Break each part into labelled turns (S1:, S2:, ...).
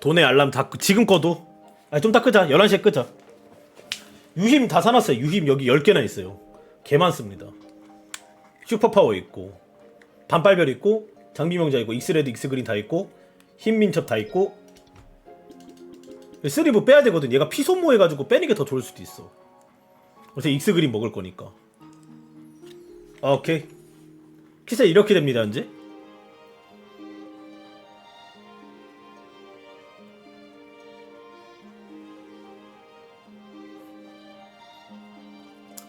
S1: 돈의 알람 다 끄- 지금 꺼도? 아니 좀다 끄자. 11시에 끄자. 유힘 다 사놨어요. 유힘 여기 10개나 있어요. 개 많습니다. 슈퍼파워 있고 반빨별 있고 장비명자 있고 익스레드 익스그린 다 있고 흰민첩 다 있고. 쓰리브 빼야 되거든. 얘가 피 소모 해가지고 빼는 게 더 좋을 수도 있어. 그래서 익스그린 먹을 거니까. 아, 오케이. 키세 이렇게 됩니다 이제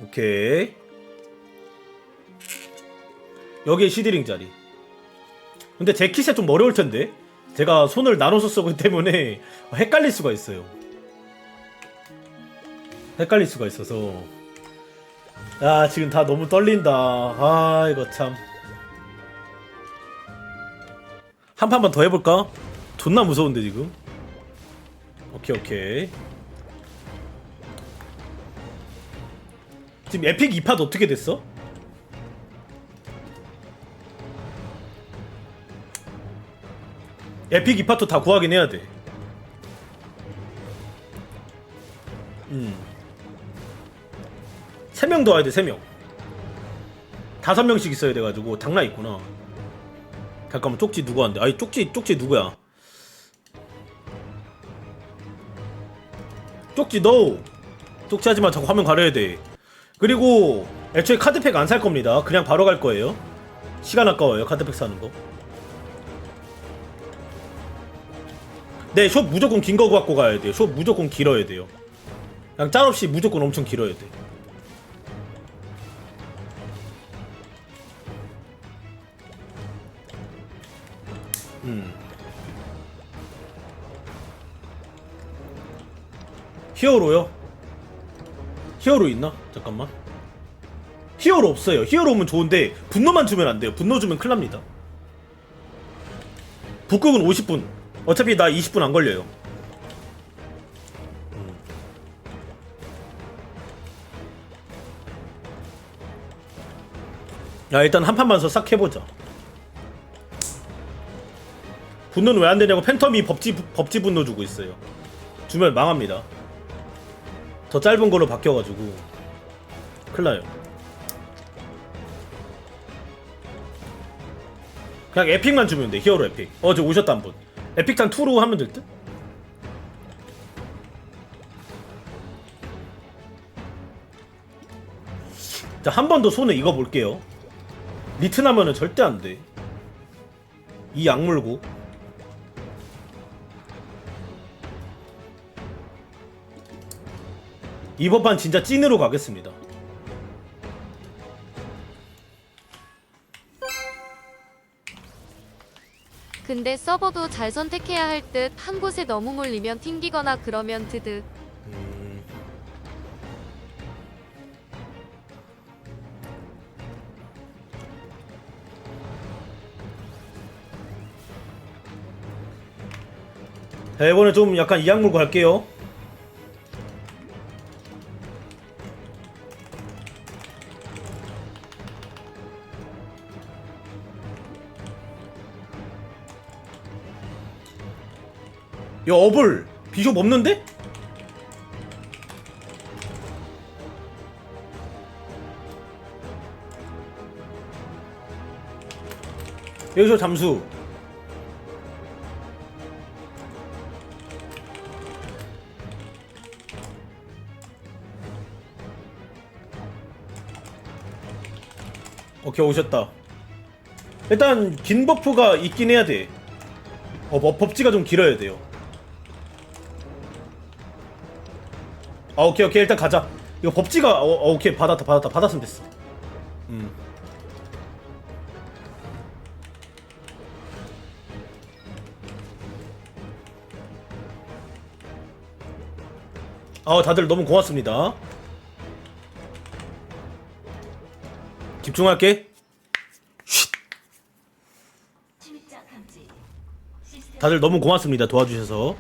S1: 오케이. 여기에 시드링 자리. 근데 제 킷에 좀 어려울 텐데. 제가 손을 나눠서 쓰기 때문에 헷갈릴 수가 있어요. 헷갈릴 수가 있어서. 야 지금 다 너무 떨린다. 아 이거 참. 한 판만 더 해볼까? 존나 무서운데 지금. 오케이 오케이 지금 에픽 2팟 어떻게 됐어? 에픽 2팟도 다 구하긴 해야 돼. 음. 3명 더 와야 돼, 3명. 5명씩 있어야 돼가지고, 장난 있구나. 잠깐만, 쪽지 누구 한대? 아니, 쪽지, 쪽지 누구야? 쪽지 너! 쪽지 하지마, 자꾸 화면 가려야 돼. 그리고, 애초에 카드팩 안 살 겁니다. 그냥 바로 갈 거예요. 시간 아까워요, 카드팩 사는 거. 네, 숏 무조건 긴 거 갖고 가야 돼요. 숏 무조건 길어야 돼요. 그냥 짤 없이 무조건 엄청 길어야 돼. 음. 히어로요? 히어로 있나? 잠깐만. 히어로 없어요. 히어로 오면 좋은데 분노만 주면 안 돼요. 분노 주면 큰일 납니다. 북극은 50분. 어차피 나 20분 안 걸려요. 음. 야 일단 한 판만 더싹 해보자. 분노는 왜 안 되냐고 팬텀이 법지 법지 분노 주고 있어요. 주면 망합니다. 더 짧은 걸로 바뀌어가지고. 큰일 나요. 그냥 에픽만 주면 돼 히어로 에픽. 어 저 오셨다 한분. 에픽탄 2로 하면 될 듯? 자 한 번 더 손에 익어 볼게요. 리트 나면은 절대 안돼. 이 약물고 이번 판 진짜 찐으로 가겠습니다
S2: 근데 서버도 잘 선택해야 할 듯 한 곳에 너무 몰리면 튕기거나 그러면 드득
S1: 음... 자, 이번에 좀 약간 이악 물고 갈게요. 야, 어블! 비숍 없는데? 여기서 잠수. 오케이 오셨다. 일단 긴 버프가 있긴 해야 돼. 어 법- 법지가 좀 길어야 돼요. 아 오케이 오케이 일단 가자. 이거 법지가 어, 어, 오케이 받았다 받았다 받았으면 됐어. 음. 아 다들 너무 고맙습니다. 집중할게. 쉿. 다들 너무 고맙습니다 도와주셔서.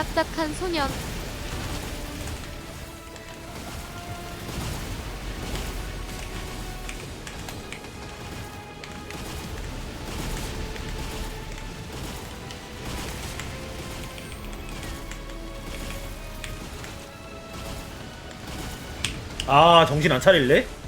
S3: 딱딱한 소년.
S1: 아 정신 안 차릴래?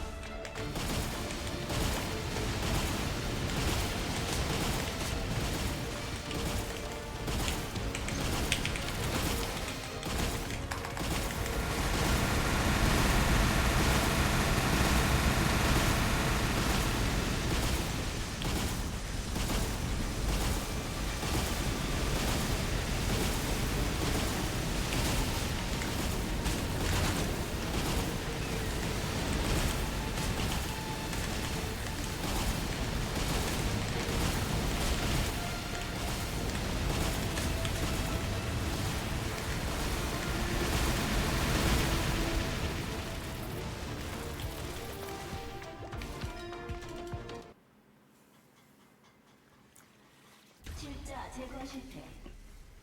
S4: 제거 실패.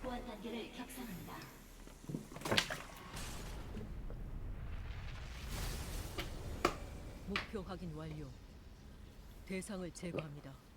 S4: 보안 단계를 격상합니다.
S2: 목표 확인 완료. 대상을 제거합니다.